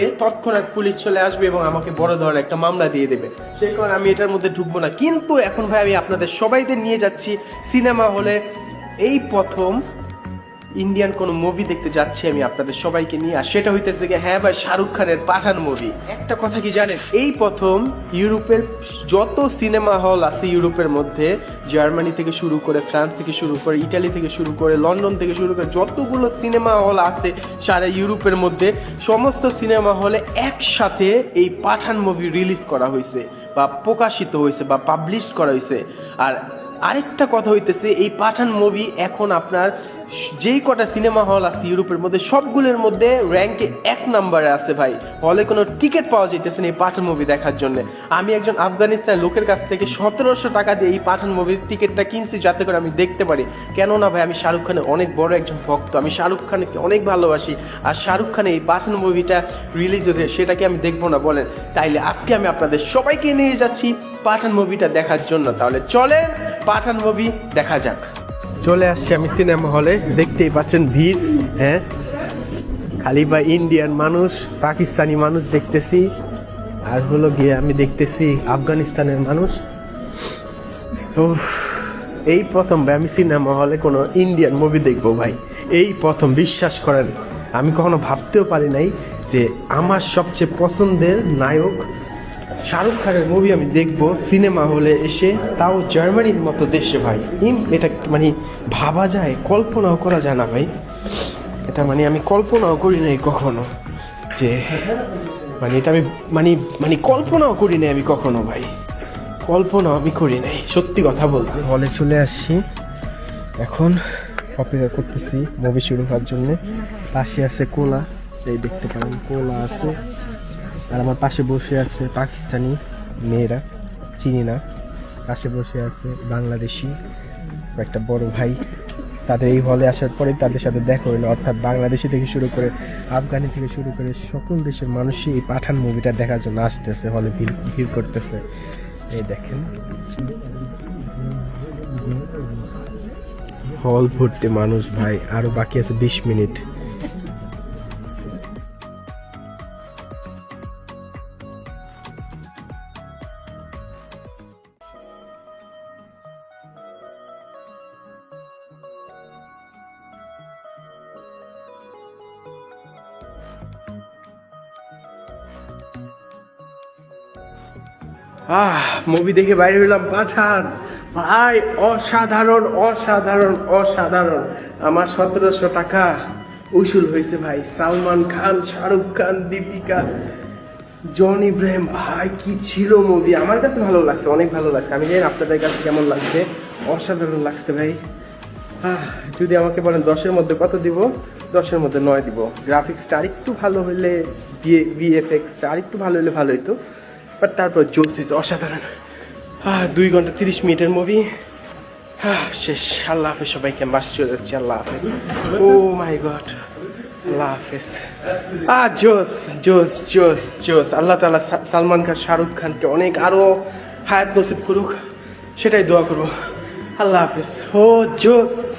তৎক্ষণাৎ পুলিশ চলে আসবে এবং আমাকে বড় ধরনের একটা মামলা দিয়ে দেবে। সেই কারণে আমি এটার মধ্যে ঢুকবো না। কিন্তু এখন ভাই, আমি আপনাদের সবাইদের নিয়ে যাচ্ছি সিনেমা হলে। এই প্রথম ইন্ডিয়ান কোনো মুভি দেখতে যাচ্ছি আমি আপনাদের সবাইকে নিয়ে, আর সেটা হইতেছে কি হ্যাঁ ভাই শাহরুখ খানের পাঠান মুভি একটা কথা কি জানেন? এই প্রথম ইউরোপের যত সিনেমা হল আছে ইউরোপের মধ্যে জার্মানি থেকে শুরু করে ফ্রান্স থেকে শুরু করে ইটালি থেকে শুরু করে লন্ডন থেকে শুরু করে, যতগুলো সিনেমা হল আছে সারা ইউরোপের মধ্যে, সমস্ত সিনেমা হলে একসাথে এই পাঠান মুভি রিলিজ করা হয়েছে বা প্রকাশিত হয়েছে বা পাবলিশ করা হয়েছে আর আরেকটা কথা হইতেছে, এই পাঠান মুভি এখন আপনার যেই কটা সিনেমা হল আছে ইউরোপের মধ্যে, সবগুলোর মধ্যে র্যাঙ্কে এক নম্বরে আছে ভাই। হলে কোনো টিকিট পাওয়া যাইতেছে না এই পাঠান মুভি দেখার জন্য। আমি একজন আফগানিস্তান লোকের কাছ থেকে সতেরোশো টাকা দিয়ে এই পাঠান মুভির টিকিটটা কিনছি যাতে করে আমি দেখতে পারি। কেননা ভাই, আমি শাহরুখ খানের অনেক বড় একজন ভক্ত, আমি শাহরুখ খানকে অনেক ভালোবাসি। আর শাহরুখ খানের এই পাঠান মুভিটা রিলিজ হতে সেটাকে আমি দেখব না বলেন। তাইলে আজকে আমি আপনাদের সবাইকে নিয়ে যাচ্ছি পাঠান মুভিটা দেখার জন্য। তাহলে চলেন পাঠান মুভি দেখা যাক। চলে আসছি আমি সিনেমা হলে দেখতেই পাচ্ছেন ভিড় হ্যাঁ? খালি বা ইন্ডিয়ান মানুষ পাকিস্তানি মানুষ দেখতেছি। আর হলো গিয়ে আমি দেখতেছি আফগানিস্তানের মানুষ। উফ, এই প্রথম আমি সিনেমা হলে কোনো ইন্ডিয়ান মুভি দেখব ভাই। এই প্রথম বিশ্বাস করেন। আমি কখনো ভাবতেও পারি নাই যে আমার সবচেয়ে পছন্দের নায়ক শাহরুখ খানের মুভি আমি দেখব সিনেমা হলে এসে, তাও জার্মানির মতো দেশে ভাই। ইম, এটা মানে ভাবা যায়, কল্পনাও করা যায় না ভাই। এটা মানে আমি কল্পনাও করি নাই কখনো যে মানে এটা আমি মানে মানে কল্পনাও করি নাই আমি কখনো ভাই। কল্পনা আমি করি নাই, সত্যি কথা বলতে। হলে চলে আসছি। এখন অপেক্ষা করতেছি মুভি শুরু হওয়ার জন্য। পাশে আছে কোলা, এই দেখতে পারেন, কোলা আছে। আর আমার পাশে বসে আছে পাকিস্তানি মেয়েরা চিনি না পাশে বসে আছে বাংলাদেশি একটা বড় ভাই। তাদের এই হলে আসার পরে তাদের সাথে দেখা হলো। অর্থাৎ বাংলাদেশি থেকে শুরু করে আফগানি থেকে শুরু করে সকল দেশের মানুষই এই পাঠান মুভিটা দেখার জন্য আসতেছে হলে ভিড় ভিড় করতেছে। এই দেখেন। হল ভর্তি মানুষ ভাই। আরও বাকি আছে বিশ মিনিট। আহ মুভি দেখে বাইরে হইলাম। পাঠান। ভাই, অসাধারণ অসাধারণ অসাধারণ। আমার সতেরোশো টাকা উসুল হয়েছে ভাই। সালমান খান, শাহরুখ খান, দীপিকা, জন ইব্রাহিম, ভাই, কি ছিল মুভি আমার কাছে ভালো লাগছে, অনেক ভালো লাগছে। আমি জানি আপনাদের কাছে কেমন লাগছে। অসাধারণ লাগছে ভাই। যদি আমাকে বলেন দশের মধ্যে কত দিব? দশের মধ্যে নয় দিব। গ্রাফিক্সটা আরেকটু ভালো হলে ভিএফএক্সটা আরেকটু ভালো হলে ভালো হতো বাট তারপর জোসিস অসাধারণ। আহ, দুই ঘণ্টা তিরিশ মিনিটের মুভি শেষ। আল্লাহ হাফেজ সবাইকে বাস চলে যাচ্ছি। আল্লাহ হাফেজ। ও মাই গড আল্লাহ হাফেজ। আহ জোস জোস জোস জোস। আল্লাহ তালা সালমান খান শাহরুখ খানকে অনেক আরও হায়াত নসিব করুক। সেটাই দোয়া করব। আল্লাহ হাফেজ। ও জোস।